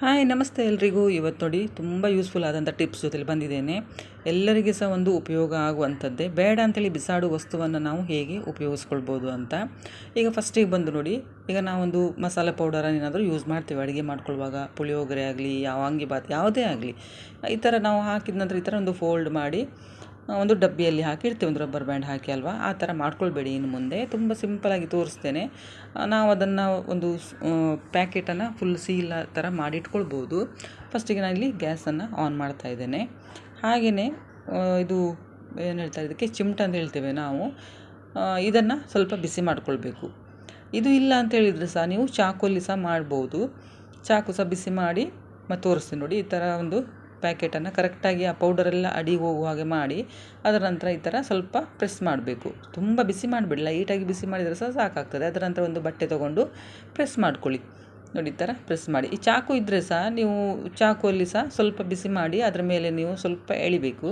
Hi, ನಮಸ್ತೆ ಎಲ್ರಿಗೂ. ಇವತ್ತು ನೋಡಿ ತುಂಬ ಯೂಸ್ಫುಲ್ ಆದಂಥ ಟಿಪ್ಸ್ ಜೊತೆಲಿ ಬಂದಿದ್ದೇನೆ. ಎಲ್ಲರಿಗೆ ಸಹ ಒಂದು ಉಪಯೋಗ ಆಗುವಂಥದ್ದೇ. ಬೇಡ ಅಂತೇಳಿ ಬಿಸಾಡುವ ವಸ್ತುವನ್ನು ನಾವು ಹೇಗೆ ಉಪಯೋಗಿಸ್ಕೊಳ್ಬೋದು ಅಂತ. ಈಗ ಫಸ್ಟಿಗೆ ಬಂದು ನೋಡಿ, ಈಗ ನಾವೊಂದು ಮಸಾಲೆ ಪೌಡರ್ ಏನಾದರೂ ಯೂಸ್ ಮಾಡ್ತೀವಿ. ಅಡುಗೆ ಮಾಡ್ಕೊಳ್ಳುವಾಗ ಪುಳಿಯೋಗರೆ ಆಗಲಿ ಯಾವ ವಾಂಗಿಬಾತ್ ಯಾವುದೇ ಆಗಲಿ, ಈ ಥರ ನಾವು ಹಾಕಿದ ನಂತರ ಈ ಥರ ಒಂದು ಫೋಲ್ಡ್ ಮಾಡಿ ಒಂದು ಡಬ್ಬಿಯಲ್ಲಿ ಹಾಕಿ, ಇಡ್ತೇವೆ, ಒಂದು ರಬ್ಬರ್ ಬ್ಯಾಂಡ್ ಹಾಕಿ ಅಲ್ವಾ? ಆ ಥರ ಮಾಡ್ಕೊಳ್ಬೇಡಿ ಇನ್ನು ಮುಂದೆ. ತುಂಬ ಸಿಂಪಲಾಗಿ ತೋರಿಸ್ತೇನೆ. ನಾವು ಅದನ್ನು ಒಂದು ಪ್ಯಾಕೆಟನ್ನು ಫುಲ್ ಸೀಲ್ ಥರ ಮಾಡಿ ಫಸ್ಟಿಗೆ ನಾನು ಇಲ್ಲಿ ಗ್ಯಾಸನ್ನು ಆನ್ ಮಾಡ್ತಾ ಇದ್ದೇನೆ. ಹಾಗೆಯೇ ಇದು ಏನು ಹೇಳ್ತಾರೆ ಇದಕ್ಕೆ? ಚಿಮ್ಟ ಅಂತ ಹೇಳ್ತೇವೆ ನಾವು. ಇದನ್ನು ಸ್ವಲ್ಪ ಬಿಸಿ ಮಾಡ್ಕೊಳ್ಬೇಕು. ಇದು ಇಲ್ಲ ಅಂತ ಹೇಳಿದರೆ ಸಹ ನೀವು ಚಾಕುಲ್ಲಿ ಸಹ ಮಾಡ್ಬೋದು. ಚಾಕು ಸಹ ಬಿಸಿ ಮಾಡಿ, ಮತ್ತು ತೋರಿಸ್ತೀನಿ ನೋಡಿ, ಈ ಥರ ಒಂದು ಪ್ಯಾಕೆಟನ್ನು ಕರೆಕ್ಟಾಗಿ ಆ ಪೌಡರೆಲ್ಲ ಅಡಿಗೆ ಹೋಗುವ ಹಾಗೆ ಮಾಡಿ ಅದರ ನಂತರ ಈ ಥರ ಸ್ವಲ್ಪ ಪ್ರೆಸ್ ಮಾಡಬೇಕು. ತುಂಬ ಬಿಸಿ ಮಾಡಿಬಿಡಿ, ಲೈಟಾಗಿ ಬಿಸಿ ಮಾಡಿದರೆ ಸಹ ಸಾಕಾಗ್ತದೆ. ಅದರ ನಂತರ ಒಂದು ಬಟ್ಟೆ ತೊಗೊಂಡು ಪ್ರೆಸ್ ಮಾಡ್ಕೊಳ್ಳಿ. ನೋಡಿ ಈ ಥರ ಪ್ರೆಸ್ ಮಾಡಿ. ಈ ಚಾಕು ಇದ್ದರೆ ಸಹ ನೀವು ಚಾಕುವಲ್ಲಿ ಸಹ ಸ್ವಲ್ಪ ಬಿಸಿ ಮಾಡಿ ಅದರ ಮೇಲೆ ನೀವು ಸ್ವಲ್ಪ ಎಳಿಬೇಕು.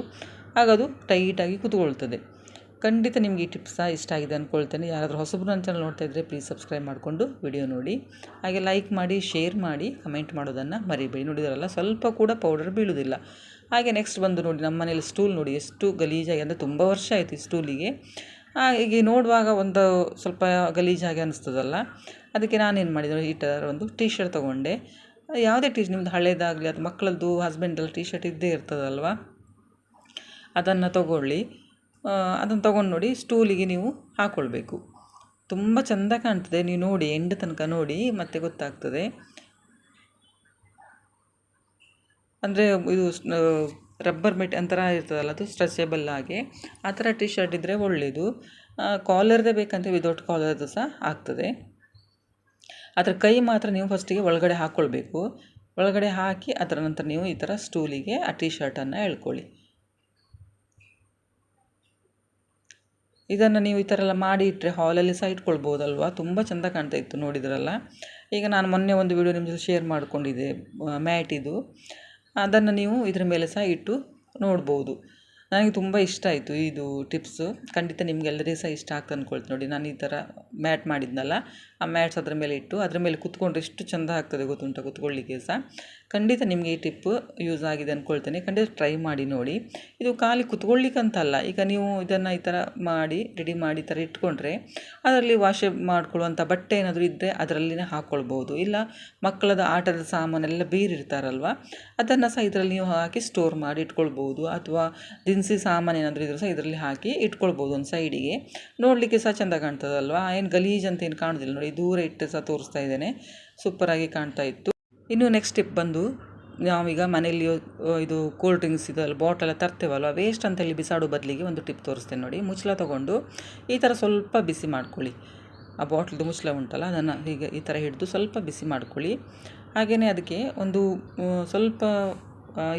ಆಗ ಅದು ಟೈಟಾಗಿ ಕೂತ್ಕೊಳ್ತದೆ. ಖಂಡಿತ ನಿಮಗೆ ಈ ಟಿಪ್ಸ್ ಇಷ್ಟ ಆಗಿದೆ ಅಂದ್ಕೊಳ್ತೇನೆ ಯಾರಾದರೂ ಹೊಸಬ್ರು ನನ್ನ ಚಾನಲ್ ನೋಡ್ತಾ ಇದ್ದರೆ ಪ್ಲೀಸ್ ಸಬ್ಸ್ಕ್ರೈಬ್ ಮಾಡಿಕೊಂಡು ವಿಡಿಯೋ ನೋಡಿ. ಹಾಗೆ ಲೈಕ್ ಮಾಡಿ ಶೇರ್ ಮಾಡಿ ಕಮೆಂಟ್ ಮಾಡೋದನ್ನು ಮರಿಬೇಡಿ. ನೋಡಿದಾರಲ್ಲ, ಸ್ವಲ್ಪ ಕೂಡ ಪೌಡರ್ ಬೀಳುವುದಿಲ್ಲ ಹಾಗೆ ನೆಕ್ಸ್ಟ್ ಬಂದು ನೋಡಿ, ನಮ್ಮ ಮನೇಲಿ ಸ್ಟೂಲ್ ನೋಡಿ, ಎಷ್ಟು ಗಲೀಜಾಗಿ ಅಂದರೆ ತುಂಬ ವರ್ಷ ಆಯಿತು ಈ ಸ್ಟೂಲಿಗೆ ಹಾಗೆ ನೋಡುವಾಗ ಒಂದು ಸ್ವಲ್ಪ ಗಲೀಜಾಗಿ ಅನಿಸ್ತದಲ್ಲ. ಅದಕ್ಕೆ ನಾನೇನು ಮಾಡಿದೆ ಈ ಥರ ಒಂದು ಟೀ ಶರ್ಟ್ ತೊಗೊಂಡೆ. ಯಾವುದೇ ಟೀ ನಿಮ್ಮದು ಹಳೇದಾಗಲಿ, ಅದು ಮಕ್ಕಳದ್ದು ಹಸ್ಬೆಂಡಲ್ಲಿ ಟೀ ಶರ್ಟ್ ಇದ್ದೇ ಇರ್ತದಲ್ವ? ಅದನ್ನು ತಗೊಳ್ಳಿ. ಅದನ್ನು ತೊಗೊಂಡು ನೋಡಿ ಸ್ಟೂಲಿಗೆ ನೀವು ಹಾಕ್ಕೊಳ್ಬೇಕು ತುಂಬ ಚೆಂದ ಕಾಣ್ತದೆ. ನೀವು ನೋಡಿ, ಎಂಡ್ ತನಕ ನೋಡಿ, ಮತ್ತೆ ಗೊತ್ತಾಗ್ತದೆ. ಅಂದರೆ ಇದು ರಬ್ಬರ್ ಮೆಟ್ ಒಂಥರ ಇರ್ತದಲ್ಲ, ಅದು ಸ್ಟ್ರೆಚಬಲ್ ಆಗಿ ಆ ಥರ ಟಿ ಶರ್ಟ್ ಇದ್ದರೆ ಒಳ್ಳೆಯದು ಕಾಲರ್ದೇ ಬೇಕಂತ ವಿದೌಟ್ ಕಾಲರ್ದು ಸಹ ಆಗ್ತದೆ. ಅದರ ಕೈ ಮಾತ್ರ ನೀವು ಫಸ್ಟಿಗೆ ಒಳಗಡೆ ಹಾಕ್ಕೊಳ್ಬೇಕು ಒಳಗಡೆ ಹಾಕಿ, ಅದರ ನಂತರ ನೀವು ಈ ಥರ ಸ್ಟೂಲಿಗೆ ಆ ಟಿ ಶರ್ಟನ್ನು ಎಳ್ಕೊಳ್ಳಿ. ಇದನ್ನು ನೀವು ಈ ಥರ ಎಲ್ಲ ಮಾಡಿ ಇಟ್ಟರೆ ಹಾಲಲ್ಲಿ ಸಹ ಇಟ್ಕೊಳ್ಬೋದಲ್ವ? ತುಂಬ ಚೆಂದ ಕಾಣ್ತಾ ಇತ್ತು ನೋಡಿದ್ರಲ್ಲ. ಈಗ ನಾನು ಮೊನ್ನೆ ಒಂದು ವಿಡಿಯೋ ನಿಮ್ಮ ಜೊತೆ ಶೇರ್ ಮಾಡಿಕೊಂಡಿದ್ದೆ ಮ್ಯಾಟಿದು ಅದನ್ನು ನೀವು ಇದರ ಮೇಲೆ ಸಹ ಇಟ್ಟು ನೋಡ್ಬೋದು. ನನಗೆ ತುಂಬ ಇಷ್ಟ ಆಯಿತು ಇದು ಟಿಪ್ಸು ಖಂಡಿತ ನಿಮಗೆಲ್ಲರಿಗೂ ಸಹ ಇಷ್ಟ ಆಗ್ತದೆ ಅಂದ್ಕೊಳ್ತೀನಿ ನೋಡಿ. ನಾನು ಈ ಥರ ಮ್ಯಾಟ್ ಮಾಡಿದ್ನಲ್ಲ, ಆ ಮ್ಯಾಟ್ಸ್ ಅದರ ಮೇಲೆ ಇಟ್ಟು, ಅದರ ಮೇಲೆ ಕುತ್ಕೊಂಡ್ರೆ ಎಷ್ಟು ಚೆಂದ ಆಗ್ತದೆ ಗೊತ್ತುಂಟ? ಕುತ್ಕೊಳ್ಳಿಕ್ಕೆ ಸಹ. ಖಂಡಿತ ನಿಮಗೆ ಈ ಟಿಪ್ಪು ಯೂಸ್ ಆಗಿದೆ ಅಂದ್ಕೊಳ್ತೇನೆ ಖಂಡಿತ ಟ್ರೈ ಮಾಡಿ ನೋಡಿ. ಇದು ಖಾಲಿ ಕುತ್ಕೊಳ್ಳಿಕ್ಕಂತಲ್ಲ. ಈಗ ನೀವು ಇದನ್ನು ಈ ಥರ ಮಾಡಿ ರೆಡಿ ಮಾಡಿ ಈ ಥರ ಇಟ್ಕೊಂಡ್ರೆ ಅದರಲ್ಲಿ ವಾಶ್ ಮಾಡ್ಕೊಳ್ಳುವಂಥ ಬಟ್ಟೆ ಏನಾದರೂ ಇದ್ದರೆ ಅದರಲ್ಲಿನೇ ಹಾಕ್ಕೊಳ್ಬೋದು ಇಲ್ಲ ಮಕ್ಕಳದ ಆಟದ ಸಾಮಾನೆಲ್ಲ ಬೀರಿರ್ತಾರಲ್ವ? ಅದನ್ನು ಸಹ ಇದರಲ್ಲಿ ನೀವು ಹಾಕಿ ಸ್ಟೋರ್ ಮಾಡಿ ಇಟ್ಕೊಳ್ಬೋದು ಅಥವಾ ದಿನಸಿ ಸಾಮಾನು ಏನಾದರೂ ಇದ್ರೂ ಸಹ ಇದರಲ್ಲಿ ಹಾಕಿ ಇಟ್ಕೊಳ್ಬೋದು ಒಂದು ಸೈಡಿಗೆ ನೋಡಲಿಕ್ಕೆ ಸಹ ಚೆಂದ ಕಾಣ್ತದಲ್ವ? ಏನು ಗಲೀಜ್ ಅಂತ ಏನು ಕಾಣೋದಿಲ್ಲ ನೋಡಿ. ದೂರ ಇಟ್ಟು ಸಹ ತೋರಿಸ್ತಾ ಇದ್ದೇನೆ. ಸೂಪರಾಗಿ ಕಾಣ್ತಾ ಇತ್ತು. ಇನ್ನು ನೆಕ್ಸ್ಟ್ ಟಿಪ್ ಬಂದು ನಾವೀಗ ಮನೆಯಲ್ಲಿ ಇದು ಕೂಲ್ ಡ್ರಿಂಕ್ಸ್ ಇದೆಲ್ಲ ಬಾಟಲೆಲ್ಲ ತರ್ತೇವಲ್ವ? ವೇಸ್ಟ್ ಅಂತೇಳಿ ಬಿಸಾಡೋ ಬದಲಿಗೆ ಒಂದು ಟಿಪ್ ತೋರಿಸ್ತೇನೆ ನೋಡಿ. ಮುಚ್ಚಳ ತೊಗೊಂಡು ಈ ಥರ ಸ್ವಲ್ಪ ಬಿಸಿ ಮಾಡ್ಕೊಳ್ಳಿ. ಆ ಬಾಟ್ಲ್ದು ಮುಚ್ಚಳ ಉಂಟಲ್ಲ, ಅದನ್ನು ಹೀಗೆ ಈ ಥರ ಹಿಡಿದು ಸ್ವಲ್ಪ ಬಿಸಿ ಮಾಡ್ಕೊಳ್ಳಿ. ಹಾಗೆಯೇ ಅದಕ್ಕೆ ಒಂದು ಸ್ವಲ್ಪ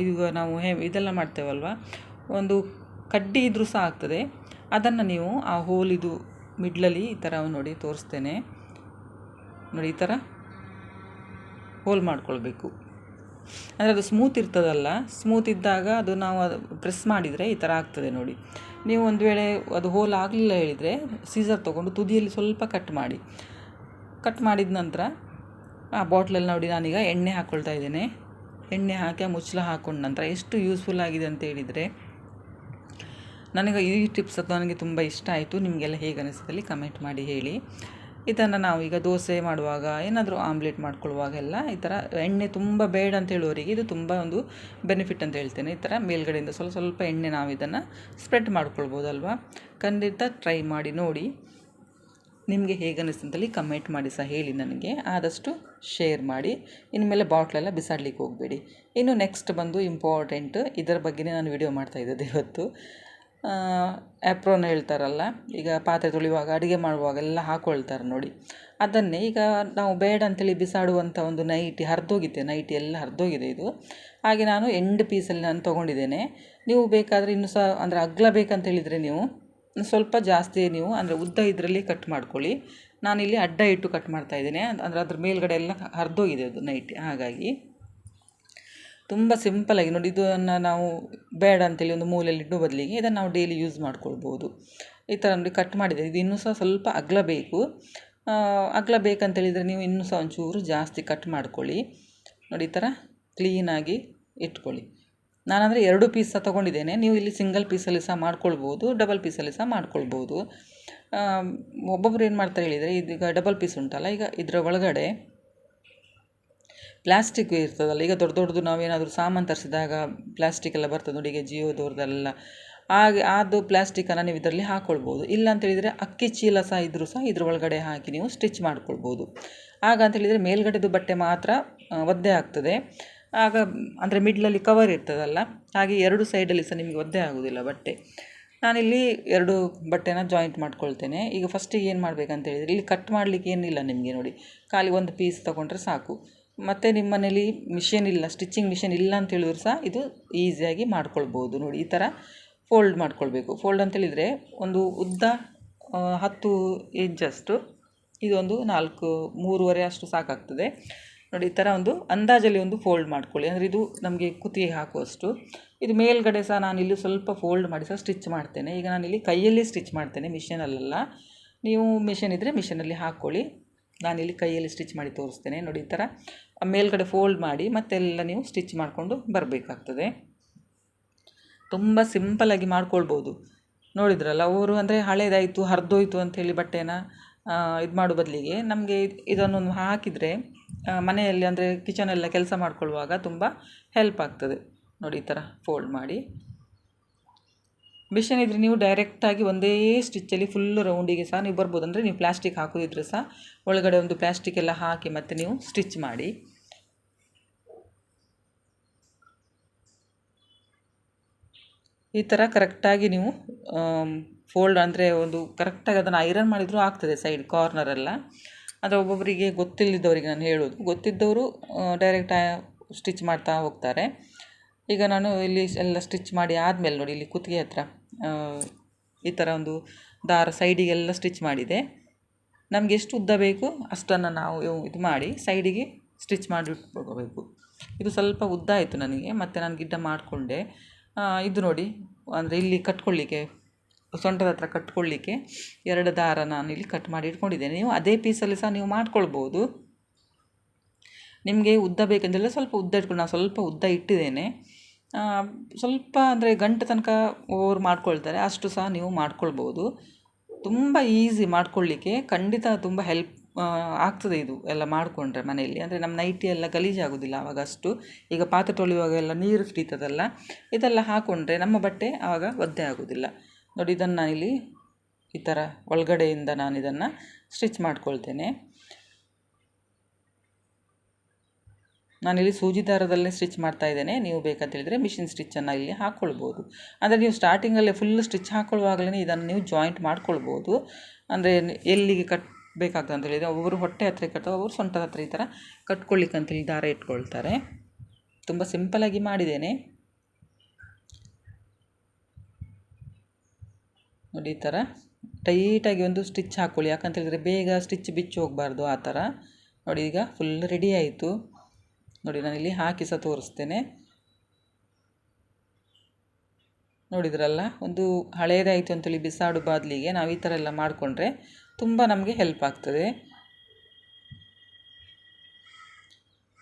ಈಗ ನಾವು ಹೆ, ಇದೆಲ್ಲ ಮಾಡ್ತೇವಲ್ವ? ಒಂದು ಕಡ್ಡಿ ಇದ್ದರೂ ಸಹ ಆಗ್ತದೆ. ಅದನ್ನು ನೀವು ಆ ಹೋಲಿದು ಮಿಡ್ಲಲ್ಲಿ ಈ ಥರ ನೋಡಿ ತೋರಿಸ್ತೇನೆ. ನೋಡಿ ಈ ಥರ ಹೋಲ್ ಮಾಡ್ಕೊಳ್ಬೇಕು. ಅಂದರೆ ಅದು ಸ್ಮೂತ್ ಇರ್ತದಲ್ಲ, ಸ್ಮೂತ್ ಇದ್ದಾಗ ಅದು ನಾವು ಅದು ಪ್ರೆಸ್ ಮಾಡಿದರೆ ಈ ಥರ ಆಗ್ತದೆ ನೋಡಿ. ನೀವು ಒಂದು ವೇಳೆ ಅದು ಹೋಲ್ ಆಗಲಿಲ್ಲ ಹೇಳಿದರೆ ಸೀಸರ್ ತೊಗೊಂಡು ತುದಿಯಲ್ಲಿ ಸ್ವಲ್ಪ ಕಟ್ ಮಾಡಿ. ಕಟ್ ಮಾಡಿದ ನಂತರ ಆ ಬಾಟ್ಲಲ್ಲಿ ನೋಡಿ ನಾನೀಗ ಎಣ್ಣೆ ಹಾಕ್ಕೊಳ್ತಾ ಇದ್ದೇನೆ. ಎಣ್ಣೆ ಹಾಕಿ ಆ ಮುಚ್ಚಳ ಹಾಕೊಂಡ ನಂತರ ಎಷ್ಟು ಯೂಸ್ಫುಲ್ ಆಗಿದೆ ಅಂತ ಹೇಳಿದರೆ, ನನಗೆ ಈ ಟಿಪ್ಸ್ ಅದು ನನಗೆ ತುಂಬ ಇಷ್ಟ ಆಯಿತು. ನಿಮಗೆಲ್ಲ ಹೇಗೆ ಅನಿಸ್ತದಲ್ಲಿ ಕಮೆಂಟ್ ಮಾಡಿ ಹೇಳಿ. ಇದನ್ನು ನಾವು ಈಗ ದೋಸೆ ಮಾಡುವಾಗ, ಏನಾದರೂ ಆಮ್ಲೆಟ್ ಮಾಡ್ಕೊಳ್ಳುವಾಗೆಲ್ಲ ಈ ಥರ ಎಣ್ಣೆ ತುಂಬ ಬೇಡ ಅಂತ ಹೇಳುವವರಿಗೆ ಇದು ತುಂಬ ಒಂದು ಬೆನಿಫಿಟ್ ಅಂತ ಹೇಳ್ತೇನೆ. ಈ ಥರ ಮೇಲ್ಗಡೆಯಿಂದ ಸ್ವಲ್ಪ ಸ್ವಲ್ಪ ಎಣ್ಣೆ ನಾವು ಇದನ್ನು ಸ್ಪ್ರೆಡ್ ಮಾಡ್ಕೊಳ್ಬೋದಲ್ವ? ಖಂಡಿತ ಟ್ರೈ ಮಾಡಿ ನೋಡಿ. ನಿಮಗೆ ಹೇಗೆ ಅನ್ನಿಸ್ತಂತಲ್ಲಿ ಕಮೆಂಟ್ ಮಾಡಿ ಸಹ ಹೇಳಿ ನನಗೆ. ಆದಷ್ಟು ಶೇರ್ ಮಾಡಿ. ಇನ್ಮೇಲೆ ಬಾಟ್ಲೆಲ್ಲ ಬಿಸಾಡ್ಲಿಕ್ಕೆ ಹೋಗಬೇಡಿ. ಇನ್ನು ನೆಕ್ಸ್ಟ್ ಬಂದು ಇಂಪಾರ್ಟೆಂಟ್ ಇದರ ಬಗ್ಗೆನೇ ನಾನು ವಿಡಿಯೋ ಮಾಡ್ತಾ ಇದ್ದದ್ದು ಇವತ್ತು. ಆ್ಯಪ್ರೋನ್ ಹೇಳ್ತಾರಲ್ಲ, ಈಗ ಪಾತ್ರೆ ತೊಳೆಯುವಾಗ, ಅಡುಗೆ ಮಾಡುವಾಗ ಎಲ್ಲ ಹಾಕ್ಕೊಳ್ತಾರೆ ನೋಡಿ. ಅದನ್ನೇ ಈಗ ನಾವು ಬೇಡ ಅಂತೇಳಿ ಬಿಸಾಡುವಂಥ ಒಂದು ನೈಟಿ ಹರಿದೋಗಿದೆ ನೈಟಿ ಎಲ್ಲ ಹರಿದೋಗಿದೆ ಇದು. ಹಾಗೆ ನಾನು ಎಂಡ್ ಪೀಸಲ್ಲಿ ನಾನು ತೊಗೊಂಡಿದ್ದೇನೆ. ನೀವು ಬೇಕಾದರೆ ಇನ್ನೂ ಸಹ, ಅಂದರೆ ಅಗ್ಲ ಬೇಕಂತ ಹೇಳಿದರೆ ನೀವು, ಸ್ವಲ್ಪ ಜಾಸ್ತಿ ನೀವು, ಅಂದರೆ ಉದ್ದ ಇದರಲ್ಲಿ ಕಟ್ ಮಾಡ್ಕೊಳ್ಳಿ. ನಾನಿಲ್ಲಿ ಅಡ್ಡ ಇಟ್ಟು ಕಟ್ ಮಾಡ್ತಾ ಇದ್ದೇನೆ, ಅಂದರೆ ಅದ್ರ ಮೇಲ್ಗಡೆ ಎಲ್ಲ ಹರಿದೋಗಿದೆ ಅದು ನೈಟಿ ಹಾಗಾಗಿ. ತುಂಬ ಸಿಂಪಲಾಗಿ ನೋಡಿ, ಇದನ್ನು ನಾವು ಬೇಡ ಅಂತೇಳಿ ಒಂದು ಮೂಲೆಯಲ್ಲಿ ಇಟ್ಟು ಬದಲಿಗೆ ಇದನ್ನು ನಾವು ಡೈಲಿ ಯೂಸ್ ಮಾಡ್ಕೊಳ್ಬೋದು. ಈ ಥರ ನೋಡಿ ಕಟ್ ಮಾಡಿದೆ ಇದು ಇನ್ನೂ ಸಹ ಸ್ವಲ್ಪ ಅಗಲ ಬೇಕು. ಅಗಲ ಬೇಕಂತೇಳಿದರೆ ನೀವು ಇನ್ನೂ ಸಹ ಒಂಚೂರು ಜಾಸ್ತಿ ಕಟ್ ಮಾಡ್ಕೊಳ್ಳಿ. ನೋಡಿ ಈ ಥರ ಕ್ಲೀನಾಗಿ ಇಟ್ಕೊಳ್ಳಿ. ನಾನಂದರೆ ಎರಡು ಪೀಸ್ ಸಹ ತೊಗೊಂಡಿದ್ದೇನೆ. ನೀವು ಇಲ್ಲಿ ಸಿಂಗಲ್ ಪೀಸಲ್ಲಿ ಸಹ ಮಾಡ್ಕೊಳ್ಬೋದು ಡಬಲ್ ಪೀಸಲ್ಲಿ ಸಹ ಮಾಡ್ಕೊಳ್ಬೋದು. ಒಬ್ಬೊಬ್ರು ಏನು ಮಾಡ್ತಾರೆ ಹೇಳಿದರೆ, ಇದೀಗ ಡಬಲ್ ಪೀಸ್ ಉಂಟಲ್ಲ, ಈಗ ಇದರ ಒಳಗಡೆ ಪ್ಲಾಸ್ಟಿಕ್ ಇರ್ತದಲ್ಲ, ಈಗ ದೊಡ್ಡ ದೊಡ್ಡದು ನಾವೇನಾದರೂ ಸಾಮಾನು ತರಿಸಿದಾಗ ಪ್ಲಾಸ್ಟಿಕ್ ಎಲ್ಲ ಬರ್ತದೆ ನೋಡಿ, ಈಗ ಜಿಯೋದವ್ರದ್ದೆಲ್ಲ. ಹಾಗೆ ಅದು ಪ್ಲಾಸ್ಟಿಕನ್ನು ನೀವು ಇದರಲ್ಲಿ ಹಾಕ್ಕೊಳ್ಬೋದು ಇಲ್ಲ ಅಂತ ಹೇಳಿದರೆ ಅಕ್ಕಿ ಚೀಲ ಸಹ ಇದ್ದರೂ ಸಹ ಇದ್ರ ಒಳಗಡೆ ಹಾಕಿ ನೀವು ಸ್ಟಿಚ್ ಮಾಡ್ಕೊಳ್ಬೋದು. ಆಗ ಅಂತ ಹೇಳಿದರೆ ಮೇಲ್ಗಡೆದು ಬಟ್ಟೆ ಮಾತ್ರ ಒದ್ದೆ ಆಗ್ತದೆ. ಆಗ, ಅಂದರೆ ಮಿಡ್ಲಲ್ಲಿ ಕವರ್ ಇರ್ತದಲ್ಲ, ಹಾಗೆ ಎರಡು ಸೈಡಲ್ಲಿ ಸಹ ನಿಮಗೆ ಒದ್ದೆ ಆಗೋದಿಲ್ಲ ಬಟ್ಟೆ. ನಾನಿಲ್ಲಿ ಎರಡು ಬಟ್ಟೆನ ಜಾಯಿಂಟ್ ಮಾಡ್ಕೊಳ್ತೇನೆ. ಈಗ ಫಸ್ಟಿಗೆ ಏನು ಮಾಡಬೇಕಂತ ಹೇಳಿದರೆ, ಇಲ್ಲಿ ಕಟ್ ಮಾಡಲಿಕ್ಕೆ ಏನಿಲ್ಲ ನಿಮಗೆ ನೋಡಿ. ಖಾಲಿ ಒಂದು ಪೀಸ್ ತೊಗೊಂಡ್ರೆ ಸಾಕು. ಮತ್ತು ನಿಮ್ಮ ಮನೇಲಿ ಮಿಷಿನ್ ಇಲ್ಲ, ಸ್ಟಿಚ್ಚಿಂಗ್ ಮಿಷಿನ್ ಇಲ್ಲ ಅಂತ ಹೇಳಿದ್ರು ಸಹ ಇದು ಈಸಿಯಾಗಿ ಮಾಡ್ಕೊಳ್ಬೋದು ನೋಡಿ, ಈ ಥರ ಫೋಲ್ಡ್ ಮಾಡ್ಕೊಳ್ಬೇಕು. ಫೋಲ್ಡ್ ಅಂತೇಳಿದರೆ ಒಂದು ಉದ್ದ ಹತ್ತು ಇಂಚಷ್ಟು ಇದೊಂದು ನಾಲ್ಕು, ಮೂರುವರೆ ಅಷ್ಟು ಸಾಕಾಗ್ತದೆ. ನೋಡಿ, ಈ ಥರ ಒಂದು ಅಂದಾಜಲ್ಲಿ ಒಂದು ಫೋಲ್ಡ್ ಮಾಡ್ಕೊಳ್ಳಿ. ಅಂದರೆ ಇದು ನಮಗೆ ಕುತ್ತಿಗೆ ಹಾಕುವಷ್ಟು. ಇದು ಮೇಲ್ಗಡೆ ಸಹ ನಾನಿಲ್ಲಿ ಸ್ವಲ್ಪ ಫೋಲ್ಡ್ ಮಾಡಿ ಸಹ ಸ್ಟಿಚ್ ಮಾಡ್ತೇನೆ. ಈಗ ನಾನಿಲ್ಲಿ ಕೈಯಲ್ಲಿ ಸ್ಟಿಚ್ ಮಾಡ್ತೇನೆ, ಮಿಷಿನಲ್ಲೆಲ್ಲ. ನೀವು ಮಿಷಿನ್ ಇದ್ದರೆ ಮಿಷಿನಲ್ಲಿ ಹಾಕ್ಕೊಳ್ಳಿ. ನಾನಿಲ್ಲಿ ಕೈಯಲ್ಲಿ ಸ್ಟಿಚ್ ಮಾಡಿ ತೋರಿಸ್ತೇನೆ. ನೋಡಿ, ಈ ಥರ ಮೇಲ್ಗಡೆ ಫೋಲ್ಡ್ ಮಾಡಿ ಮತ್ತೆಲ್ಲ ನೀವು ಸ್ಟಿಚ್ ಮಾಡಿಕೊಂಡು ಬರಬೇಕಾಗ್ತದೆ. ತುಂಬ ಸಿಂಪಲಾಗಿ ಮಾಡ್ಕೊಳ್ಬೋದು. ನೋಡಿದ್ರಲ್ಲ, ಅವರು ಅಂದರೆ ಹಳೇದಾಯಿತು, ಹರಿದೋಯ್ತು ಅಂಥೇಳಿ ಬಟ್ಟೆನ ಇದು ಮಾಡೋ ಬದಲಿಗೆ. ನಮಗೆ ಇದನ್ನೊಂದು ಹಾಕಿದರೆ ಮನೆಯಲ್ಲಿ ಅಂದರೆ ಕಿಚನೆಲ್ಲ ಕೆಲಸ ಮಾಡ್ಕೊಳ್ಳುವಾಗ ತುಂಬ ಹೆಲ್ಪ್ ಆಗ್ತದೆ. ನೋಡಿ, ಈ ಥರ ಫೋಲ್ಡ್ ಮಾಡಿ. ಮಿಷನ್ ಇದ್ದರೆ ನೀವು ಡೈರೆಕ್ಟಾಗಿ ಒಂದೇ ಸ್ಟಿಚ್ಚಲ್ಲಿ ಫುಲ್ ರೌಂಡಿಗೆ ಸಹ ನೀವು ಬರ್ಬೋದು. ಅಂದರೆ ನೀವು ಪ್ಲಾಸ್ಟಿಕ್ ಹಾಕೋದಿದ್ರೆ ಸಹ ಒಳಗಡೆ ಒಂದು ಪ್ಲಾಸ್ಟಿಕ್ ಎಲ್ಲ ಹಾಕಿ ಮತ್ತೆ ನೀವು ಸ್ಟಿಚ್ ಮಾಡಿ. ಈ ಥರ ಕರೆಕ್ಟಾಗಿ ನೀವು ಫೋಲ್ಡ್ ಅಂದರೆ ಒಂದು ಕರೆಕ್ಟಾಗಿ ಅದನ್ನು ಐರನ್ ಮಾಡಿದರೂ ಆಗ್ತದೆ ಸೈಡ್ ಕಾರ್ನರೆಲ್ಲ ಆದರೆ ಒಬ್ಬೊಬ್ಬರಿಗೆ ಗೊತ್ತಿಲ್ಲದವರಿಗೆ ನಾನು ಹೇಳೋದು. ಗೊತ್ತಿದ್ದವರು ಡೈರೆಕ್ಟ್ ಸ್ಟಿಚ್ ಮಾಡ್ತಾ ಹೋಗ್ತಾರೆ. ಈಗ ನಾನು ಇಲ್ಲಿ ಎಲ್ಲ ಸ್ಟಿಚ್ ಮಾಡಿ ಆದಮೇಲೆ ನೋಡಿ, ಇಲ್ಲಿ ಕುತ್ತಿಗೆ ಹತ್ರ ಈ ಥರ ಒಂದು ದಾರ ಸೈಡಿಗೆಲ್ಲ ಸ್ಟಿಚ್ ಮಾಡಿದೆ. ನಮಗೆ ಎಷ್ಟು ಉದ್ದ ಬೇಕು ಅಷ್ಟನ್ನು ನಾವು ಇದು ಮಾಡಿ ಸೈಡಿಗೆ ಸ್ಟಿಚ್ ಮಾಡಿಟ್ಕೋಬೇಕು ಇದು ಸ್ವಲ್ಪ ಉದ್ದ ಆಯಿತು ನನಗೆ, ಮತ್ತು ನಾನು ಗಿಡ್ಡ ಮಾಡಿಕೊಂಡೆ. ಇದು ನೋಡಿ, ಅಂದರೆ ಇಲ್ಲಿ ಕಟ್ಕೊಳ್ಳಿಕ್ಕೆ, ಸೊಂಟದ ಹತ್ರ ಕಟ್ಕೊಳ್ಳಿಕ್ಕೆ ಎರಡು ದಾರ ನಾನು ಇಲ್ಲಿ ಕಟ್ ಮಾಡಿ ಇಟ್ಕೊಂಡಿದ್ದೇನೆ. ನೀವು ಅದೇ ಪೀಸಲ್ಲಿ ಸಹ ನೀವು ಮಾಡ್ಕೊಳ್ಬೋದು. ನಿಮಗೆ ಉದ್ದ ಬೇಕಂತೆಲ್ಲ ಸ್ವಲ್ಪ ಉದ್ದ ಇಟ್ಕೊಂಡು ನಾನು ಸ್ವಲ್ಪ ಉದ್ದ ಇಟ್ಟಿದ್ದೇನೆ. ಸ್ವಲ್ಪ ಅಂದರೆ ಗಂಟೆ ತನಕ ಅವ್ರು ಮಾಡ್ಕೊಳ್ತಾರೆ, ಅಷ್ಟು ಸಹ ನೀವು ಮಾಡ್ಕೊಳ್ಬೋದು. ತುಂಬ ಈಸಿ ಮಾಡ್ಕೊಳ್ಳಿಕ್ಕೆ ಖಂಡಿತ ತುಂಬ ಹೆಲ್ಪ್ ಆಗ್ತದೆ ಇದು ಎಲ್ಲ ಮಾಡಿಕೊಂಡ್ರೆ ಮನೆಯಲ್ಲಿ. ಅಂದರೆ ನಮ್ಮ ನೈಟಿ ಎಲ್ಲ ಗಲೀಜಾಗೋದಿಲ್ಲ ಆವಾಗ ಅಷ್ಟು. ಈಗ ಪಾತ್ರೆ ತೊಳೆಯುವಾಗ ಎಲ್ಲ ನೀರು ಹಿಡಿತದಲ್ಲ, ಇದೆಲ್ಲ ಹಾಕ್ಕೊಂಡ್ರೆ ನಮ್ಮ ಬಟ್ಟೆ ಆವಾಗ ಒದ್ದೆ ಆಗೋದಿಲ್ಲ. ನೋಡಿ, ಇದನ್ನು ಇಲ್ಲಿ ಈ ಥರ ಒಳಗಡೆಯಿಂದ ನಾನು ಇದನ್ನು ಸ್ಟಿಚ್ ಮಾಡ್ಕೊಳ್ತೇನೆ. ನಾನಿಲ್ಲಿ ಸೂಜಿ ದಾರದಲ್ಲೇ ಸ್ಟಿಚ್ ಮಾಡ್ತಾ ಇದ್ದೇನೆ. ನೀವು ಬೇಕಂತ ಹೇಳಿದರೆ ಮಿಷಿನ್ ಸ್ಟಿಚ್ಚನ್ನು ಇಲ್ಲಿ ಹಾಕ್ಕೊಳ್ಬೋದು ಅಂದರೆ ನೀವು ಸ್ಟಾರ್ಟಿಂಗಲ್ಲೇ ಫುಲ್ ಸ್ಟಿಚ್ ಹಾಕ್ಕೊಳ್ಳುವಾಗಲೇ ಇದನ್ನು ನೀವು ಜಾಯಿಂಟ್ ಮಾಡ್ಕೊಳ್ಬೋದು. ಅಂದರೆ ಎಲ್ಲಿಗೆ ಕಟ್ ಬೇಕಾಗ್ತದೆ ಅಂತ ಹೇಳಿದರೆ ಒಬ್ಬರು ಹೊಟ್ಟೆ ಹತ್ತಿರ ಕಟ್ತಾರೆ ಒಬ್ಬರು ಸೊಂಟದ ಹತ್ರ ಈ ಥರ ಕಟ್ಕೊಳ್ಳಿಕ್ಕೆ ಅಂತೇಳಿ ದಾರ ಇಟ್ಕೊಳ್ತಾರೆ. ತುಂಬ ಸಿಂಪಲಾಗಿ ಮಾಡಿದ್ದೇನೆ. ನೋಡಿ ಈ ಥರ ಟೈಟಾಗಿ ಒಂದು ಸ್ಟಿಚ್ ಹಾಕ್ಕೊಳ್ಳಿ ಯಾಕಂತ ಹೇಳಿದರೆ ಬೇಗ ಸ್ಟಿಚ್ ಬಿಚ್ಚಿ ಹೋಗಬಾರ್ದು ಆ ಥರ. ನೋಡಿ ಈಗ ಫುಲ್ ರೆಡಿ ಆಯಿತು. ನೋಡಿ ನಾನಿಲ್ಲಿ ಹಾಕಿ ಸಹ ತೋರಿಸ್ತೇನೆ. ನೋಡಿದ್ರಲ್ಲ, ಒಂದು ಹಳೆಯದಾಯಿತು ಅಂತೇಳಿ ಬಿಸಾಡು ಬಾದಲಿಗೆ ನಾವು ಈ ಥರ ಎಲ್ಲ ಮಾಡಿಕೊಂಡ್ರೆ ತುಂಬ ನಮಗೆ ಹೆಲ್ಪ್ ಆಗ್ತದೆ.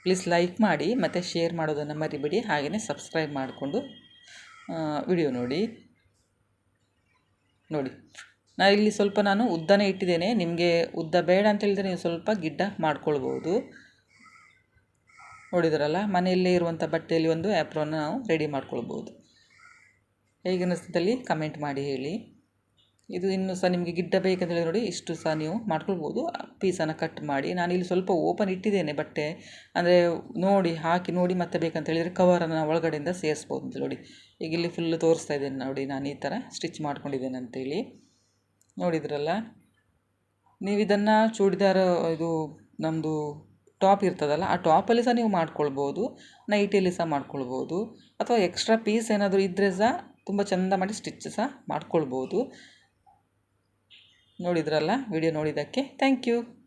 ಪ್ಲೀಸ್ ಲೈಕ್ ಮಾಡಿ, ಮತ್ತು ಶೇರ್ ಮಾಡೋದನ್ನು ಮರಿಬೇಡಿ ಹಾಗೆಯೇ ಸಬ್ಸ್ಕ್ರೈಬ್ ಮಾಡಿಕೊಂಡು ವಿಡಿಯೋ ನೋಡಿ. ನೋಡಿ ನಾನು ಇಲ್ಲಿ ಸ್ವಲ್ಪ ನಾನು ಉದ್ದನೇ ಇಟ್ಟಿದ್ದೇನೆ, ನಿಮಗೆ ಉದ್ದ ಬೇಡ ಅಂತ ಹೇಳಿದರೆ ನೀವು ಸ್ವಲ್ಪ ಗಿಡ್ಡ ಮಾಡ್ಕೊಳ್ಬೋದು ನೋಡಿದ್ರಲ್ಲ? ಮನೆಯಲ್ಲೇ ಇರುವಂಥ ಬಟ್ಟೆಯಲ್ಲಿ ಒಂದು ಆ್ಯಪ್ರೋನ ನಾವು ರೆಡಿ ಮಾಡ್ಕೊಳ್ಬೋದು ಹೇಗೆ ಅನ್ನಿಸ್ತದಲ್ಲಿ ಕಮೆಂಟ್ ಮಾಡಿ ಹೇಳಿ. ಇದು ಇನ್ನೂ ಸಹ ನಿಮಗೆ ಗಿಡ್ಡ ಬೇಕಂತೇಳಿ ನೋಡಿ, ಇಷ್ಟು ಸಹ ನೀವು ಮಾಡ್ಕೊಳ್ಬೋದು ಪೀಸನ್ನು ಕಟ್ ಮಾಡಿ, ನಾನು ಇಲ್ಲಿ ಸ್ವಲ್ಪ ಓಪನ್ ಇಟ್ಟಿದ್ದೇನೆ ಬಟ್ಟೆ. ಅಂದರೆ ನೋಡಿ, ಹಾಕಿ ನೋಡಿ ಮತ್ತೆ ಬೇಕಂತ ಹೇಳಿದರೆ ಕವರನ್ನು ಒಳಗಡೆಯಿಂದ ಸೇರಿಸ್ಬೋದು ಅಂತ ನೋಡಿ. ಈಗ ಇಲ್ಲಿ ಫುಲ್ ತೋರಿಸ್ತಾ ಇದ್ದೇನೆ ನೋಡಿ, ನಾನು ಈ ಥರ ಸ್ಟಿಚ್ ಮಾಡ್ಕೊಂಡಿದ್ದೇನೆ ಅಂತೇಳಿ ನೋಡಿದ್ರಲ್ಲ? ನೀವು ಇದನ್ನು ಚೂಡಿದಾರ, ಇದು ನಮ್ಮದು ಟಾಪ್ ಇರ್ತದಲ್ಲ, ಆ ಟಾಪಲ್ಲಿ ಸಹ ನೀವು ಮಾಡ್ಕೊಳ್ಬೋದು ನೈಟಿಯಲ್ಲಿ ಸಹ ಮಾಡ್ಕೊಳ್ಬೋದು, ಅಥವಾ ಎಕ್ಸ್ಟ್ರಾ ಪೀಸ್ ಏನಾದರೂ ಇದ್ದರೆ ಸಹ ತುಂಬ ಚೆಂದ ಮಾಡಿ ಸ್ಟಿಚ್ ಸಹ ಮಾಡ್ಕೊಳ್ಬೋದು. ನೋಡಿದ್ರಲ್ಲ ವಿಡಿಯೋ ನೋಡಿದ್ದಕ್ಕೆ ಥ್ಯಾಂಕ್ ಯು.